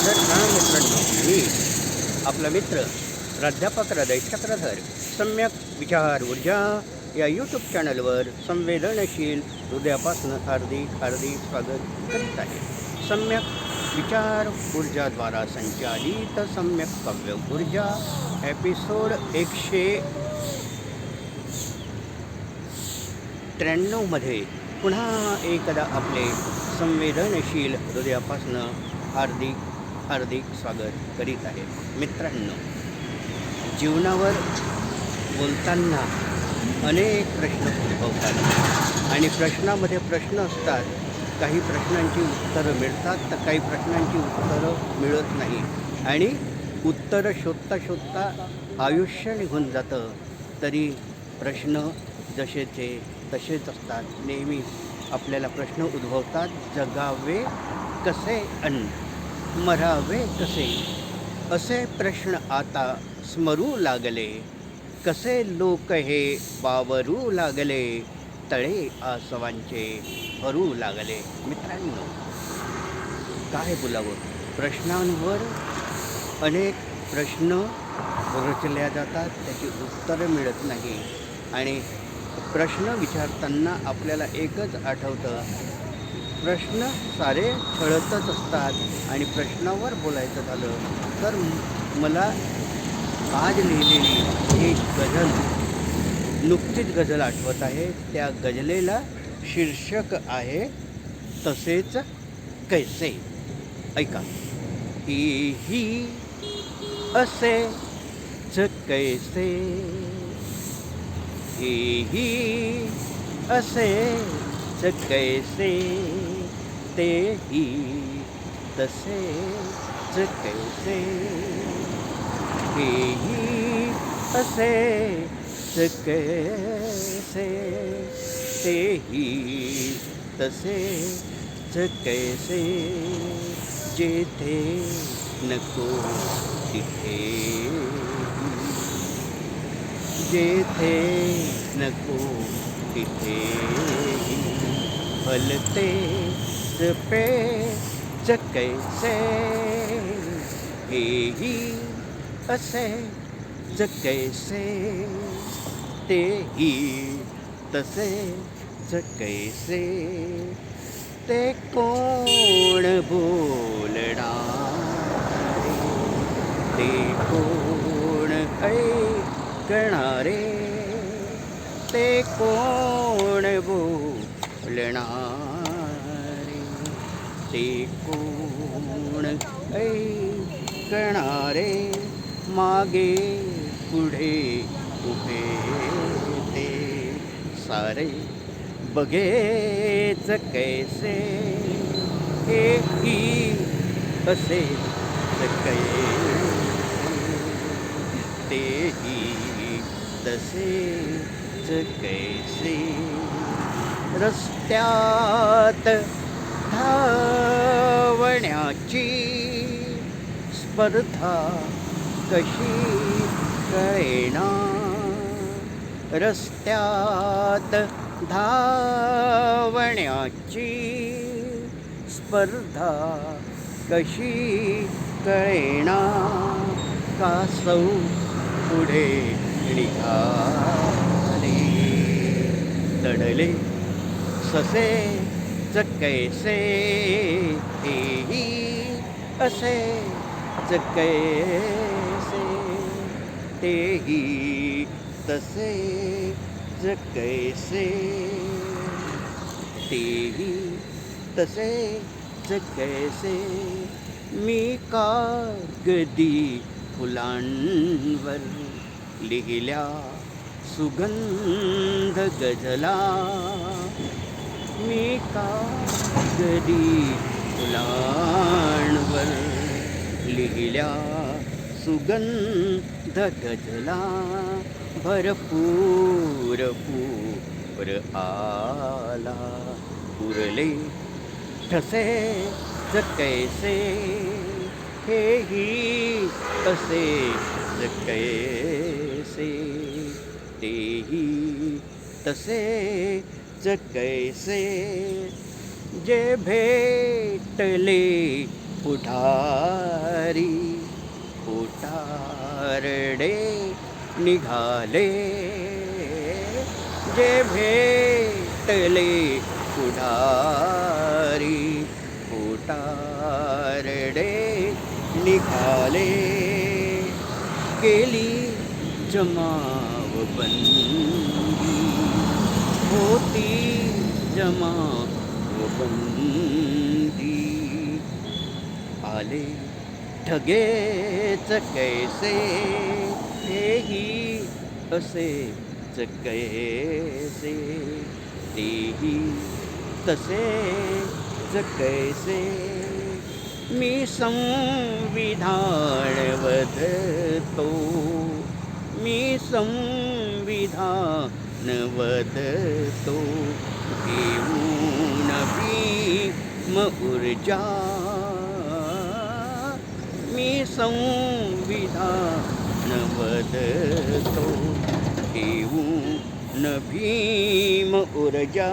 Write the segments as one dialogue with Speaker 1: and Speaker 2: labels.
Speaker 1: सादर हा मित्रांनो. मी आपला मित्र प्राध्यापक हृदय चक्रधर सम्यक विचार ऊर्जा या यूट्यूब चॅनलवर संवेदनशील हृदयापासून हार्दिक हार्दिक स्वागत करीत आहे. सम्यक विचार ऊर्जाद्वारा संचालित सम्यक काव्य ऊर्जा एपिसोड एकशे त्र्याण्णवमध्ये पुन्हा एकदा आपले संवेदनशील हृदयापासून हार्दिक हार्दिक स्वागत करीत आहे. मित्रांनो जीवनावर बोलताना अनेक प्रश्न उद्भवतात आणि प्रश्नामध्ये प्रश्न असतात. काही प्रश्नांची उत्तरं मिळतात तर काही प्रश्नांची उत्तरं मिळत नाही. आणि उत्तरं शोधता शोधता आयुष्य निघून जातं. तरी प्रश्न जसेचे तसेच असतात. नेहमी आपल्याला प्रश्न उद्भवतात. जगावे कसे अन्न? मरावे कसे? असे प्रश्न आता स्मरू लागले. कसे लोक हे वावरू लागले? तळे आसवांचे भरू लागले. मित्रांनो काय बोलावं? प्रश्नांवर अनेक प्रश्न रचल्या जातात त्याची उत्तरं मिळत नाही. आणि प्रश्न विचारताना आपल्याला एकच आठवतं प्रश्न सारे ठळतच असतात आणि प्रश्नावर बोलायचं झालं तर मला आज लिहिलेली एक गझल नुकतीच गझल आठवत आहे. त्या गझलेला शीर्षक आहे तसेच कैसे? ऐका. ही ही असे च कैसे? ही ही असे च कैसे तेही तसे च कैसे हेही असे च कैसे तेही तसे च कैसे जेथे नको तिथे जेथे नको तिथे हलते पे च कैसे? हेही असे च कैसे? तेही तसे च ते कोण बोलणार ते कोण ऐकणारे? ते कोण बोलणार? ते कोण? ऐकणारे मागे पुढे उभे ते सारे बघेच कैसे? एकी असे तेही तसेच कैसे? रस्त्यात धावण्याची स्पर्धा कशी कळेना? रस्त्यात धावण्याची स्पर्धा कशी कळेना? कासव पुढे निघाले. तडले ससे च कैसे? असे जकैसे तेही तसे जकैसे तेही तसे जकैसे मी कागदी फुलांवर लिहिल्या सुगंध गजला मी कागदी फुलांवर लिहिल्या सुगंध गजला भरपूर पूर आला. पुरले ठसे ज कैसे हेही तसे ज कैसे तेही तसे ज कैसे जे भेटले पुढारी पुटारडे निघाले. जे भेटले पुढारी पुटारडे निघाले. केली जमाव बंदी होती जमाव बंदी. आले ठगेच कैसे हेही असेच कैसे तेही तसे कैसे. मी संविधान वदतो मी संविधान वदतो. घेऊन भीम ऊर्जा मी संविधान बदलतो ठेवू न भीम ऊर्जा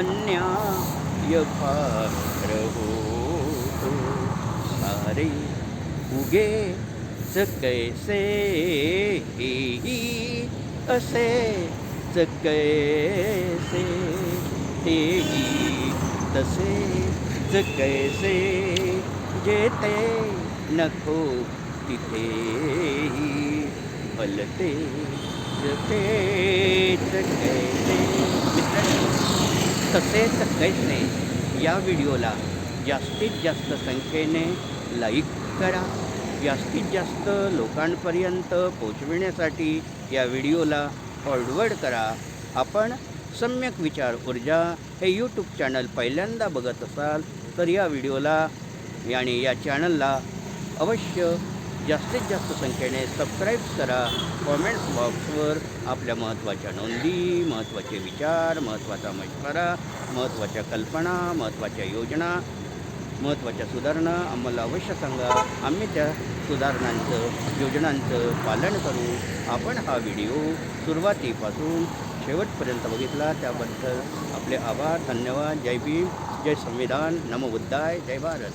Speaker 1: अन्याय पात्र होतो सारे उगे कैसे हेही असे कैसे तेही तसेच कैसे जेते नको तिथेही भलते तेच कैसे मित्रांनो तसेच कैसे या व्हिडिओला जास्तीत जास्त संख्येने लाईक करा. जास्तीत जास्त लोकांपर्यंत पोचविण्यासाठी या व्हिडिओला फॉरवर्ड करा. आपण सम्यक विचार ऊर्जा हे यूट्यूब चॅनल पहिल्यांदा बघत असाल तर या व्हिडिओला आणि या चॅनलला अवश्य जास्तीत जास्त संख्येने सबस्क्राईब करा. कॉमेंट्स बॉक्सवर आपल्या महत्त्वाच्या नोंदी महत्त्वाचे विचार महत्त्वाचा मशवरा महत्त्वाच्या कल्पना महत्त्वाच्या योजना महत्त्वाच्या सुधारणा आम्हाला अवश्य सांगा. आम्ही त्या सुधारणांचं योजनांचं पालन करू. आपण हा व्हिडिओ सुरुवातीपासून शेवटपर्यंत बघितला त्याबद्दल आपले आभार धन्यवाद. जय भीम. जय संविधान. नमबुद्धाय जय भारत.